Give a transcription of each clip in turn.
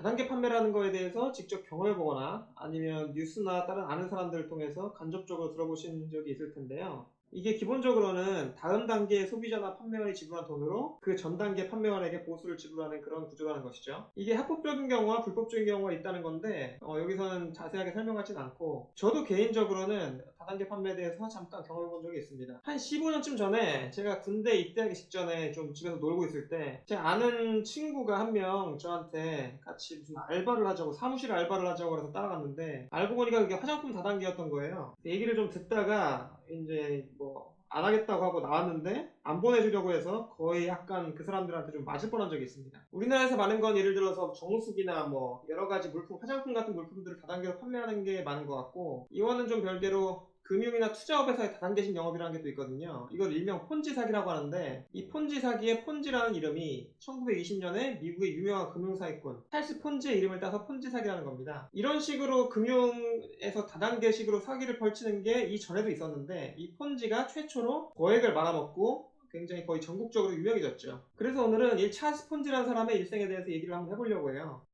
다단계 판매라는 거에 대해서 직접 경험해보거나 아니면 뉴스나 다른 아는 사람들을 통해서 간접적으로 들어보신 적이 있을 텐데요. 이게 기본적으로는 다음 단계의 소비자나 판매원이 지불한 돈으로 그 전 단계 판매원에게 보수를 지불하는 그런 구조라는 것이죠. 이게 합법적인 경우와 불법적인 경우가 있다는 건데 어, 여기서는 자세하게 설명하진 않고 저도 개인적으로는 다단계 판매에 대해서 잠깐 경험해 본 적이 있습니다. 한 15년쯤 전에 제가 군대 입대하기 직전에 좀 집에서 놀고 있을 때 제 아는 친구가 한 명 저한테 같이 무슨 알바를 하자고 사무실 알바를 하자고 그래서 따라갔는데 알고 보니까 그게 화장품 다단계였던 거예요. 얘기를 좀 듣다가 이제 뭐 안 하겠다고 하고 나왔는데 안 보내주려고 해서 거의 약간 그 사람들한테 좀 맞을 뻔한 적이 있습니다. 우리나라에서 많은 건 예를 들어서 정수기나 뭐 여러 가지 물품, 화장품 같은 물품들을 다단계로 판매하는 게 많은 것 같고 이거는 좀 별개로 금융이나 투자업에서의 다단계식 영업이라는 게 또 있거든요. 이걸 일명 폰지 사기라고 하는데 이 폰지 사기의 폰지라는 이름이 1920년에 미국의 유명한 금융사기꾼 찰스 폰지의 이름을 따서 폰지 사기라는 겁니다. 이런 식으로 금융에서 다단계식으로 사기를 벌치는 게 이전에도 있었는데 이 폰지가 최초로 거액을 말아먹고 굉장히 거의 전국적으로 유명해졌죠. 그래서 오늘은 이 찰스 폰지라는 사람의 일생에 대해서 얘기를 한번 해보려고 해요.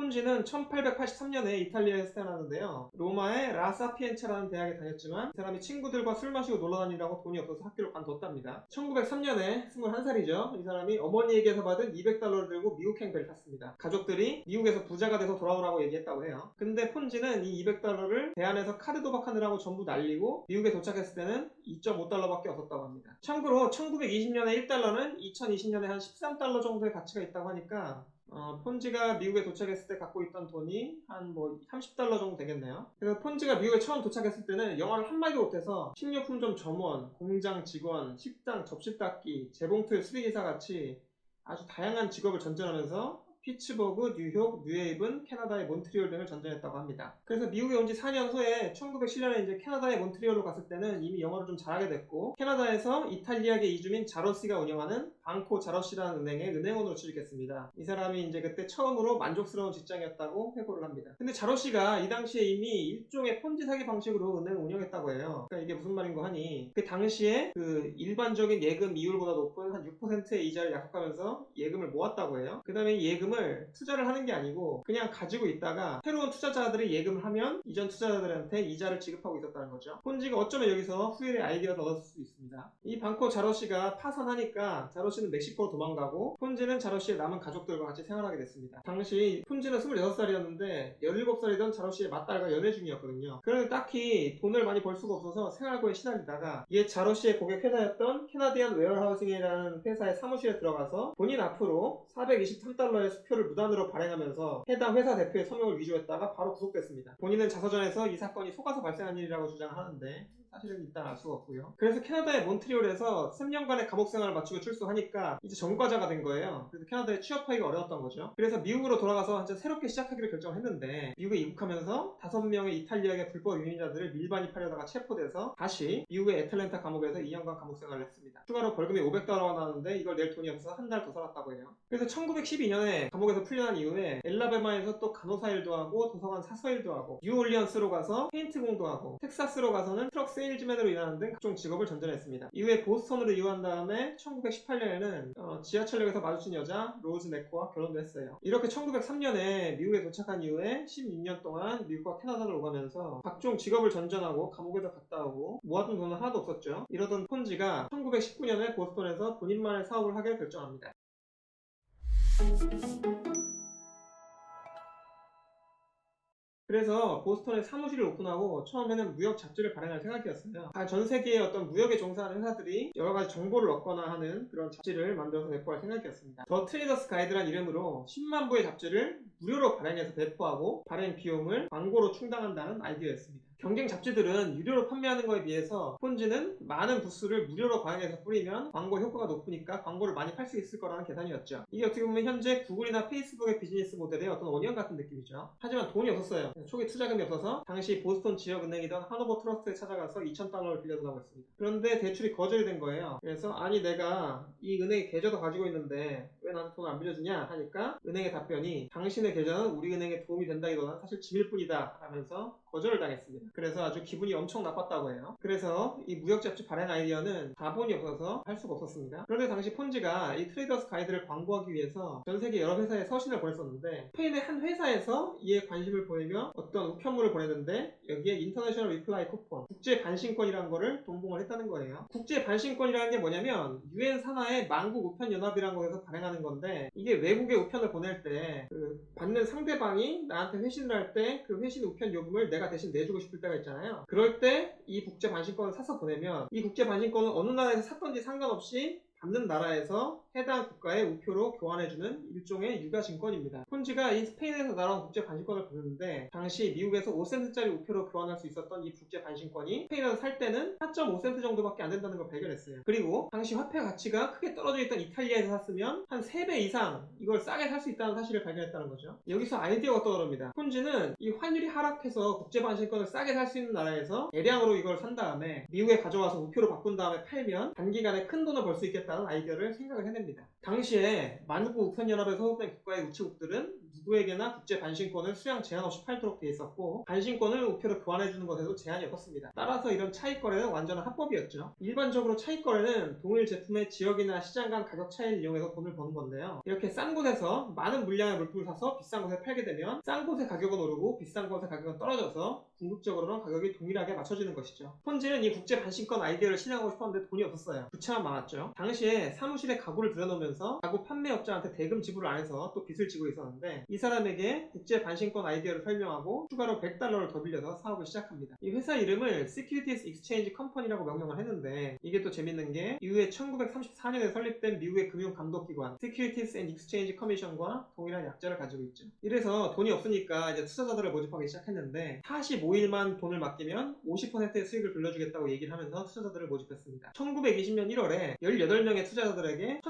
폰지는 1883년에 이탈리아에서 태어났는데요. 로마의 라사피엔체라는 대학에 다녔지만 이 사람이 친구들과 술 마시고 놀러 다니라고 돈이 없어서 학교를 관뒀답니다. 1903년에 21살이죠. 이 사람이 어머니에게서 받은 200달러를 들고 미국 행배를 탔습니다. 가족들이 미국에서 부자가 돼서 돌아오라고 얘기했다고 해요. 근데 폰지는 이 200달러를 대안에서 카드 도박하느라고 전부 날리고 미국에 도착했을 때는 2.5달러밖에 없었다고 합니다. 참고로 1920년에 1달러는 2020년에 한 13달러 정도의 가치가 있다고 하니까 어, 폰지가 미국에 도착했을 때 갖고 있던 돈이 한 뭐 30달러 정도 되겠네요. 그래서 폰지가 미국에 처음 도착했을 때는 영어를 한마디도 못해서 식료품점 점원, 공장 직원, 식당 접시 닦기, 재봉틀 수리기사 같이 아주 다양한 직업을 전전하면서 피츠버그, 뉴욕, 뉴헤이븐, 캐나다의 몬트리올 등을 전전했다고 합니다. 그래서 미국에 온 지 4년 후에 1907년에 이제 캐나다의 몬트리올로 갔을 때는 이미 영어를 좀 잘하게 됐고 캐나다에서 이탈리아계 이주민 자로시가 운영하는 방코 자로시라는 은행에 은행원으로 취직했습니다. 이 사람이 이제 그때 처음으로 만족스러운 직장이었다고 회고를 합니다. 근데 자로시가 이 당시에 이미 일종의 폰지 사기 방식으로 은행을 운영했다고 해요. 그러니까 이게 무슨 말인고 하니 그 당시에 그 일반적인 예금 이율보다 높은 한 6%의 이자를 약속하면서 예금을 모았다고 해요. 그 다음에 이 예금을 투자를 하는 게 아니고 그냥 가지고 있다가 새로운 투자자들이 예금을 하면 이전 투자자들한테 이자를 지급하고 있었다는 거죠. 폰지가 어쩌면 여기서 후일의 아이디어를 얻었을 수 있습니다. 이 방코 자로시가 파산하니까 자 로시는 멕시코로 도망가고 폰지는 자로시의 남은 가족들과 같이 생활하게 됐습니다. 당시 폰지는 26살이었는데 17살이던 자로시의 맏딸과 연애 중이었거든요. 그런데 딱히 돈을 많이 벌 수가 없어서 생활고에 시달리다가 옛 자로시의 고객 회사였던 캐나디안 웨어하우싱이라는 회사의 사무실에 들어가서 본인 앞으로 423달러의 수표를 무단으로 발행하면서 해당 회사 대표의 서명을 위조했다가 바로 구속됐습니다. 본인은 자서전에서 이 사건이 속아서 발생한 일이라고 주장하는데 사실은 일단 알 수가 없고요. 그래서 캐나다의 몬트리올에서 3년간의 감옥 생활을 마치고 출소하니까 이제 전과자가 된 거예요. 그래서 캐나다에 취업하기가 어려웠던 거죠. 그래서 미국으로 돌아가서 이제 새롭게 시작하기로 결정했는데 미국에 입국하면서 5명의 이탈리아계 불법 이민자들을 밀반입하려다가 체포돼서 다시 미국의 애틀랜타 감옥에서 2년간 감옥 생활을 했습니다. 추가로 벌금이 500달러가 나왔는데 이걸 낼 돈이 없어서 한 달 더 살았다고 해요. 그래서 1912년에 감옥에서 풀려난 이후에 엘라베마에서 또 간호사 일도 하고 도서관 사서 일도 하고 뉴올리언스로 가서 페인트 공도 하고 텍사스로 가서는 트럭 세일즈맨으로 일하는 등 각종 직업을 전전했습니다. 이후에 보스턴으로 이주한 다음에 1918년에는 어, 지하철역에서 마주친 여자 로즈 네코와 결혼도 했어요. 이렇게 1903년에 미국에 도착한 이후에 16년 동안 미국과 캐나다를 오가면서 각종 직업을 전전하고 감옥에도 갔다 오고 모아둔 돈은 하나도 없었죠. 이러던 폰지가 1919년에 보스턴에서 본인만의 사업을 하게 결정합니다. 그래서 보스턴에 사무실을 오픈하고 처음에는 무역 잡지를 발행할 생각이었어요. 아, 전 세계의 어떤 무역에 종사하는 회사들이 여러 가지 정보를 얻거나 하는 그런 잡지를 만들어서 배포할 생각이었습니다. 더 트레이더스 가이드란 이름으로 10만 부의 잡지를 무료로 발행해서 배포하고 발행 비용을 광고로 충당한다는 아이디어였습니다. 경쟁 잡지들은 유료로 판매하는 것에 비해서 폰지는 많은 부수를 무료로 발행해서 뿌리면 광고 효과가 높으니까 광고를 많이 팔 수 있을 거라는 계산이었죠. 이게 어떻게 보면 현재 구글이나 페이스북의 비즈니스 모델의 어떤 원형 같은 느낌이죠. 하지만 돈이 없었어요. 초기 투자금이 없어서 당시 보스턴 지역은행이던 하노버 트러스트에 찾아가서 2,000달러를 빌려달라고 했습니다. 그런데 대출이 거절이 된 거예요. 그래서 아니 내가 이 은행에 계좌도 가지고 있는데 왜 나한테 돈을 안 빌려주냐 하니까 은행의 답변이 당신의 계좌는 우리 은행에 도움이 된다기보다는 사실 짐일 뿐이다 하면서 거절을 당했습니다. 그래서 아주 기분이 엄청 나빴다고 해요. 그래서 이 무역 잡지 발행 아이디어는 자본이 없어서 할 수가 없었습니다. 그런데 당시 폰지가 이 트레이더스 가이드를 광고하기 위해서 전 세계 여러 회사에 서신을 보냈었는데 스페인의 한 회사에서 이에 관심을 보이며 어떤 우편물을 보냈는데 여기에 인터내셔널 리플라이 쿠폰 국제 반신권이라는 거를 동봉을 했다는 거예요. 국제 반신권이라는 게 뭐냐면 유엔 산하의 만국 우편 연합이라는 곳에서 발행하는 건데 이게 외국에 우편을 보낼 때 그 받는 상대방이 나한테 회신을 할 때 그 회신 우편 요금을 내가 대신 내주고 싶을 때가 있잖아요. 그럴 때 이 국제 반신권을 사서 보내면 이 국제 반신권은 어느 나라에서 샀던지 상관없이 받는 나라에서 해당 국가의 우표로 교환해주는 일종의 유가 증권입니다. 폰지가 이 스페인에서 날아온 국제 반신권을 보냈는데 당시 미국에서 5센트짜리 우표로 교환할 수 있었던 이 국제 반신권이 스페인에서 살 때는 4.5센트 정도밖에 안 된다는 걸 발견했어요. 그리고 당시 화폐 가치가 크게 떨어져 있던 이탈리아에서 샀으면 한 3배 이상 이걸 싸게 살 수 있다는 사실을 발견했다는 거죠. 여기서 아이디어가 떠오릅니다. 폰지는 이 환율이 하락해서 국제 반신권을 싸게 살 수 있는 나라에서 대량으로 이걸 산 다음에 미국에 가져와서 우표로 바꾼 다음에 팔면 단기간에 큰 돈을 벌 수 있겠다는 아이디어를 생각을 해 냅니다. 당시에 만국 우편연합에 소속된 국가의 우체국들은 누구에게나 국제 반신권을 수량 제한 없이 팔도록 돼 있었고 반신권을 우표로 교환해주는 것에도 제한이 없었습니다. 따라서 이런 차익 거래는 완전한 합법이었죠. 일반적으로 차익 거래는 동일 제품의 지역이나 시장 간 가격 차이를 이용해서 돈을 버는 건데요. 이렇게 싼 곳에서 많은 물량의 물품을 사서 비싼 곳에 팔게 되면 싼 곳의 가격은 오르고 비싼 곳의 가격은 떨어져서 궁극적으로는 가격이 동일하게 맞춰지는 것이죠. 폰지는 이 국제 반신권 아이디어를 실행하고 싶었는데 돈이 없었어요. 부채만 많았죠. 당시에 사무실에 가구를 들여놓으면 서 가구 판매업자한테 대금 지불을 안 해서 또 빚을 지고 있었는데 이 사람에게 국제 반신권 아이디어를 설명하고 추가로 100달러를 더 빌려서 사업을 시작합니다. 이 회사 이름을 Securities Exchange Company라고 명명을 했는데 이게 또 재밌는 게 이후에 1934년에 설립된 미국의 금융감독기관 Securities and Exchange Commission과 동일한 약자를 가지고 있죠. 이래서 돈이 없으니까 이제 투자자들을 모집하기 시작했는데 45일만 돈을 맡기면 50%의 수익을 돌려주겠다고 얘기를 하면서 투자자들을 모집했습니다. 1920년 1월에 18명의 투자자들에게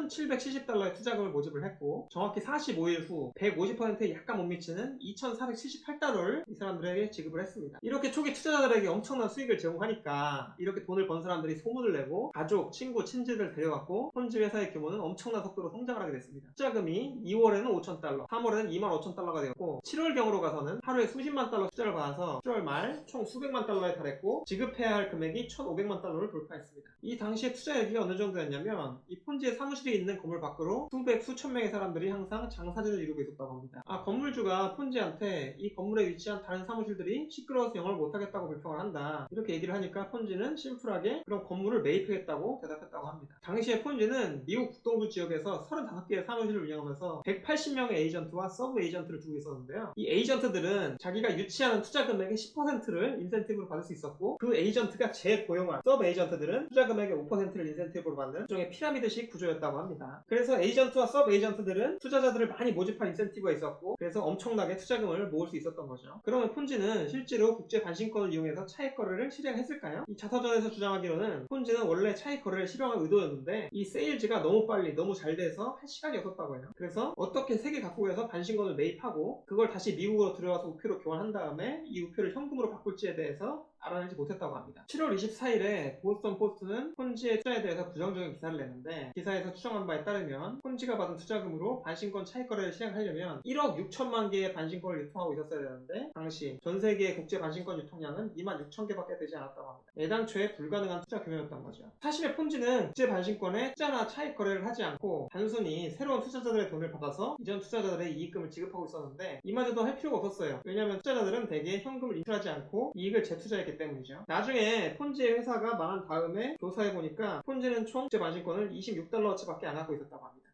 1770달러의 투자금을 모집을 했고 정확히 45일 후 150%에 약간 못 미치는 2478달러를 이 사람들에게 지급을 했습니다. 이렇게 초기 투자자들에게 엄청난 수익을 제공하니까 이렇게 돈을 번 사람들이 소문을 내고 가족, 친구, 친지를 데려갔고 폰지 회사의 규모는 엄청난 속도로 성장을 하게 됐습니다. 투자금이 2월에는 5천달러, 3월에는 2만 5천달러가 되었고 7월경으로 가서는 하루에 수십만 달러 투자를 받아서 7월 말 총 수백만 달러에 달했고 지급해야 할 금액이 1,500만 달러를 돌파했습니다. 이 당시에 투자액이 어느 정도였냐면 이 폰지의 사무실이 있는 건물 밖으로 수백 수천 명의 사람들이 항상 장사진을 이루고 있었다고 합니다. 아 건물주가 폰지한테 이 건물에 위치한 다른 사무실들이 시끄러워서 영업을 못하겠다고 불평을 한다 이렇게 얘기를 하니까 폰지는 심플하게 그런 건물을 매입하겠다고 대답했다고 합니다. 당시에 폰지는 미국 북동부 지역에서 35개의 사무실을 운영하면서 180명의 에이전트와 서브 에이전트를 두고 있었는데요. 이 에이전트들은 자기가 유치하는 투자 금액의 10%를 인센티브로 받을 수 있었고 그 에이전트가 재고용한 서브 에이전트들은 투자 금액의 5%를 인센티브로 받는 일종의 피라미드식 구조였다고 합니다. 그래서 에이전트와 서브 에이전트들은 투자자들을 많이 모집할 인센티브가 있었고 그래서 엄청나게 투자금을 모을 수 있었던 거죠. 그러면 폰지는 실제로 국제 반신권을 이용해서 차익 거래를 실행했을까요? 이 자서전에서 주장하기로는 폰지는 원래 차익 거래를 실행할 의도였는데 이 세일즈가 너무 빨리 너무 잘 돼서 할 시간이 없었다고 해요. 그래서 어떻게 세계 각국에서 반신권을 매입하고 그걸 다시 미국으로 들여와서 우표로 교환한 다음에 이 우표를 현금으로 바꿀지에 대해서 알아내지 못했다고 합니다. 7월 24일에 보스턴 포스트는 폰지의 투자에 대해서 부정적인 기사를 냈는데 기사에서 추정한 바에 따르면 폰지가 받은 투자금으로 반신권 차익 거래를 실행하려면 1억 6천만 개의 반신권을 유통하고 있었어야 되는데 당시 전 세계의 국제 반신권 유통량은 2만 6천 개밖에 되지 않았다고 합니다. 애당초에 불가능한 투자 규모였던 거죠. 사실의 폰지는 국제 반신권에 투자나 차익 거래를 하지 않고 단순히 새로운 투자자들의 돈을 받아서 이전 투자자들의 이익금을 지급하고 있었는데 이마저도 할 필요가 없었어요. 왜냐하면 투자자들은 대개 현금을 인출하지 않고 이익을 재투자했기 때문이죠. 나중에 폰지의 회사가 망한 다음에 조사해보니까 폰지는 총 국제 반신권을 26달러어치밖에 안 갖고 있었 다고 합니다.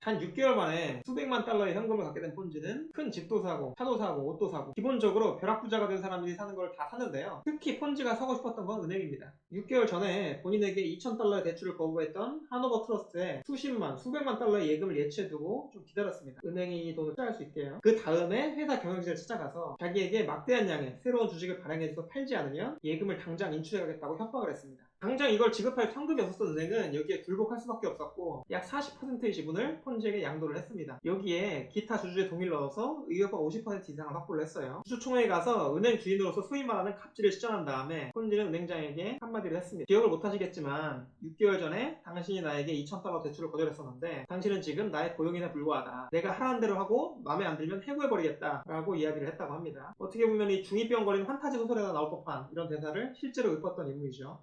단 6개월 만에 수백만 달러의 현금을 갖게 된 폰지는 큰 집도 사고 차도 사고 옷도 사고 기본적으로 벼락부자가 된 사람들이 사는 걸다 샀는데요. 특히 폰지가 사고 싶었던 건 은행입니다. 6개월 전에 본인에게 2,000달러의 대출을 거부했던 하노버 트러스트에 수십만, 수백만 달러의 예금을 예치해두고 좀 기다렸습니다. 은행이 이 돈을 투자할 수 있게요. 그 다음에 회사 경영진을 찾아가서 자기에게 막대한 양의 새로운 주식을 발행해줘서 팔지 않으면 예금을 당장 인출해가겠다고 협박을 했습니다. 당장 이걸 지급할 현금이 없었던 은행은 여기에 굴복할 수밖에 없었고 약 40%의 지분을 폰지에게 양도를 했습니다. 여기에 기타 주주의 동의를 얻어서 의협과 50% 이상을 확보를 했어요. 주주총회에 가서 은행 주인으로서 소위 말하는 갑질을 시전한 다음에 폰지는 은행장에게 한마디를 했습니다. 기억을 못하시겠지만 6개월 전에 당신이 나에게 2,000달러 대출을 거절했었는데 당신은 지금 나의 고용인에 불과하다. 내가 하라는 대로 하고 마음에 안 들면 해고해버리겠다. 라고 이야기를 했다고 합니다. 어떻게 보면 이 중이병거리는 환타지 소설에나 나올 법한 이런 대사를 실제로 읊었던 인물이죠.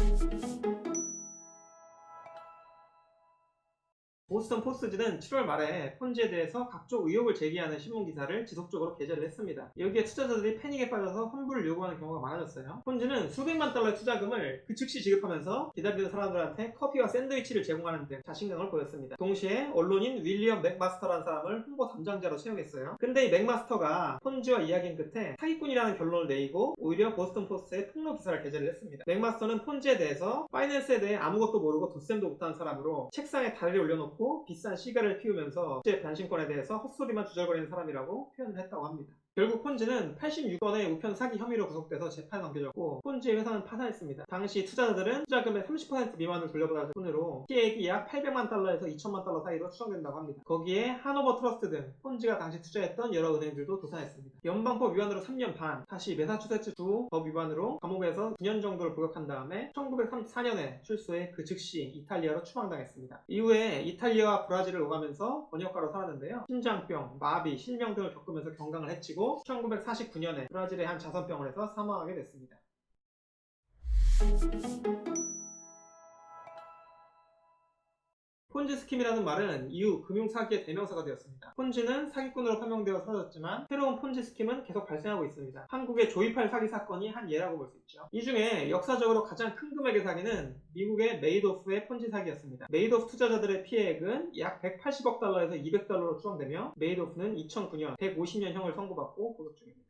うん。 보스턴 포스트지는 7월 말에 폰지에 대해서 각종 의혹을 제기하는 신문 기사를 지속적으로 게재를 했습니다. 여기에 투자자들이 패닉에 빠져서 환불을 요구하는 경우가 많아졌어요. 폰지는 수백만 달러의 투자금을 그 즉시 지급하면서 기다리는 사람들한테 커피와 샌드위치를 제공하는 등 자신감을 보였습니다. 동시에 언론인 윌리엄 맥마스터라는 사람을 홍보 담당자로 채용했어요. 근데 이 맥마스터가 폰지와 이야기한 끝에 사기꾼이라는 결론을 내리고 오히려 보스턴 포스트에 폭로 기사를 게재를 했습니다. 맥마스터는 폰지에 대해서 파이낸스에 대해 아무것도 모르고 덧셈도 못하는 사람으로 책상에 다리를 올려놓고 비싼 시가를 피우면서 제 변신권에 대해서 헛소리만 주절거리는 사람이라고 표현을 했다고 합니다. 결국 폰지는 86건의 우편 사기 혐의로 구속돼서 재판에 넘겨졌고 폰지의 회사는 파산했습니다. 당시 투자자들은 투자금의 30% 미만을 돌려받았을 뿐으로 피해액이 약 800만 달러에서 2천만 달러 사이로 추정된다고 합니다. 거기에 하노버 트러스트 등 폰지가 당시 투자했던 여러 은행들도 도산했습니다. 연방법 위반으로 3년 반, 다시 메사추세츠 주법 위반으로 감옥에서 9년 정도를 복역한 다음에 1934년에 출소해 그 즉시 이탈리아로 추방당했습니다. 이후에 이탈리아와 브라질을 오가면서 번역가로 살았는데요. 심장병, 마비, 실명 등을 겪으면서 경강을 해치고 1949년에 브라질의 한 자선병원에서 사망하게 됐습니다. 폰지 스킴이라는 말은 이후 금융사기의 대명사가 되었습니다. 폰지는 사기꾼으로 판명되어 사라졌지만 새로운 폰지 스킴은 계속 발생하고 있습니다. 한국의 조이팔 사기 사건이 한 예라고 볼 수 있죠. 이 중에 역사적으로 가장 큰 금액의 사기는 미국의 메이도프의 폰지 사기였습니다. 메이도프 투자자들의 피해액은 약 180억 달러에서 200달러로 추정되며 메이도프는 2009년 150년형을 선고받고 구속 중입니다.